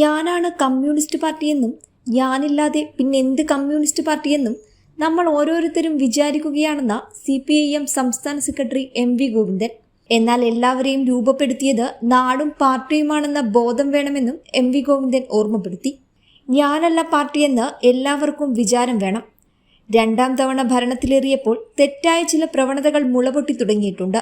ഞാനാണ് കമ്മ്യൂണിസ്റ്റ് പാർട്ടിയെന്നും ഞാനില്ലാതെ പിന്നെ എന്ത് കമ്മ്യൂണിസ്റ്റ് പാർട്ടിയെന്നും നമ്മൾ ഓരോരുത്തരും വിചാരിക്കുകയാണെന്ന സി പി ഐ എം സംസ്ഥാന സെക്രട്ടറി എം വി ഗോവിന്ദൻ. എന്നാൽ എല്ലാവരെയും രൂപപ്പെടുത്തിയത് നാടും പാർട്ടിയുമാണെന്ന ബോധം വേണമെന്നും എം വി ഗോവിന്ദൻ ഓർമ്മപ്പെടുത്തി. ഞാനല്ല പാർട്ടിയെന്ന് എല്ലാവർക്കും വിചാരം വേണം. രണ്ടാം തവണ ഭരണത്തിലേറിയപ്പോൾ തെറ്റായ ചില പ്രവണതകൾ മുളപൊട്ടി തുടങ്ങിയിട്ടുണ്ട്.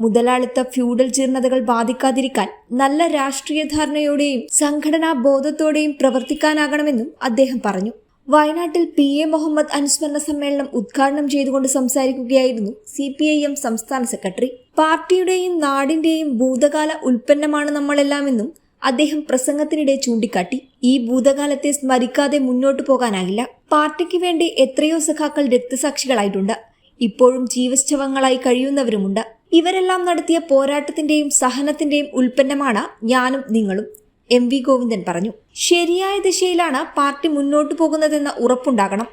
മുതലാളിത്ത ഫ്യൂഡൽ ജീർണതകൾ ബാധിക്കാതിരിക്കാൻ നല്ല രാഷ്ട്രീയ ധാരണയോടെയും സംഘടനാ ബോധത്തോടെയും പ്രവർത്തിക്കാനാകണമെന്നും അദ്ദേഹം പറഞ്ഞു. വയനാട്ടിൽ പി എ മുഹമ്മദ് അനുസ്മരണ സമ്മേളനം ഉദ്ഘാടനം ചെയ്തുകൊണ്ട് സംസാരിക്കുകയായിരുന്നു സി പി ഐ എം സംസ്ഥാന സെക്രട്ടറി. പാർട്ടിയുടെയും നാടിന്റെയും ഭൂതകാല ഉൽപ്പന്നമാണ് നമ്മളെല്ലാമെന്നും അദ്ദേഹം പ്രസംഗത്തിനിടെ ചൂണ്ടിക്കാട്ടി. ഈ ഭൂതകാലത്തെ സ്മരിക്കാതെ മുന്നോട്ടു പോകാനാകില്ല. പാർട്ടിക്ക് വേണ്ടി എത്രയോ സഖാക്കൾ രക്തസാക്ഷികളായിട്ടുണ്ട്. ഇപ്പോഴും ജീവശ്ചവങ്ങളായി കഴിയുന്നവരുമുണ്ട്. ഇവരെല്ലാം നടത്തിയ പോരാട്ടത്തിന്റെയും സഹനത്തിന്റെയും ഉൽപ്പന്നമാണ് ഞാനും നിങ്ങളും. എം വി ഗോവിന്ദൻ പറഞ്ഞു. ശരിയായ ദിശയിലാണ് പാർട്ടി മുന്നോട്ടു പോകുന്നതെന്ന ഉറപ്പുണ്ടാകണം.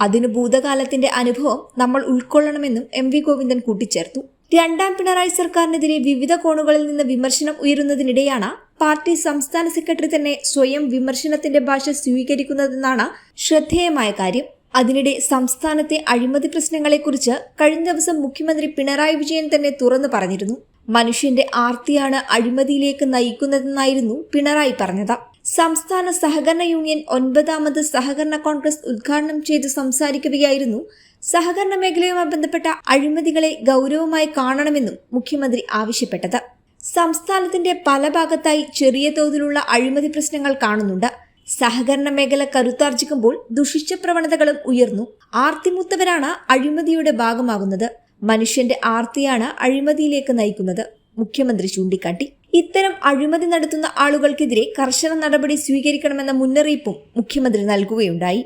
അതിന് ഭൂതകാലത്തിന്റെ അനുഭവം നമ്മൾ ഉൾക്കൊള്ളണമെന്നും എം വി ഗോവിന്ദൻ കൂട്ടിച്ചേർത്തു. രണ്ടാം പിണറായി സർക്കാരിനെതിരെ വിവിധ കോണുകളിൽ നിന്ന് വിമർശനം ഉയരുന്നതിനിടെയാണ് പാർട്ടി സംസ്ഥാന സെക്രട്ടറി തന്നെ സ്വയം വിമർശനത്തിന്റെ ഭാഷ സ്വീകരിക്കുന്നതെന്നാണ് ശ്രദ്ധേയമായ കാര്യം. അതിനിടെ സംസ്ഥാനത്തെ അഴിമതി പ്രശ്നങ്ങളെക്കുറിച്ച് കഴിഞ്ഞ ദിവസം മുഖ്യമന്ത്രി പിണറായി വിജയൻ തന്നെ തുറന്നു പറഞ്ഞിരുന്നു. മനുഷ്യന്റെ ആർത്തിയാണ് അഴിമതിയിലേക്ക് നയിക്കുന്നതെന്നായിരുന്നു പിണറായി പറഞ്ഞത്. സംസ്ഥാന സഹകരണ യൂണിയൻ ഒൻപതാമത് സഹകരണ കോൺഗ്രസ് ഉദ്ഘാടനം ചെയ്ത് സംസാരിക്കുകയായിരുന്നു. സഹകരണ മേഖലയുമായി ബന്ധപ്പെട്ട അഴിമതികളെ ഗൗരവമായി കാണണമെന്നും മുഖ്യമന്ത്രി ആവശ്യപ്പെട്ടത്. സംസ്ഥാനത്തിന്റെ പല ഭാഗത്തായി ചെറിയ തോതിലുള്ള അഴിമതി പ്രശ്നങ്ങൾ കാണുന്നുണ്ട്. സഹകരണ മേഖല കരുത്താർജിക്കുമ്പോൾ ദുഷിച്ച പ്രവണതകളും ഉയർന്നു. ആർത്തിമുത്തവരാണ് അഴിമതിയുടെ ഭാഗമാകുന്നത്. മനുഷ്യന്റെ ആർത്തിയാണ് അഴിമതിയിലേക്ക് നയിക്കുന്നത്. മുഖ്യമന്ത്രി ചൂണ്ടിക്കാട്ടി ഇത്തരം അഴിമതി നടത്തുന്ന ആളുകൾക്കെതിരെ കർശന നടപടി സ്വീകരിക്കണമെന്ന മുന്നറിയിപ്പും മുഖ്യമന്ത്രി നൽകുകയുണ്ടായി.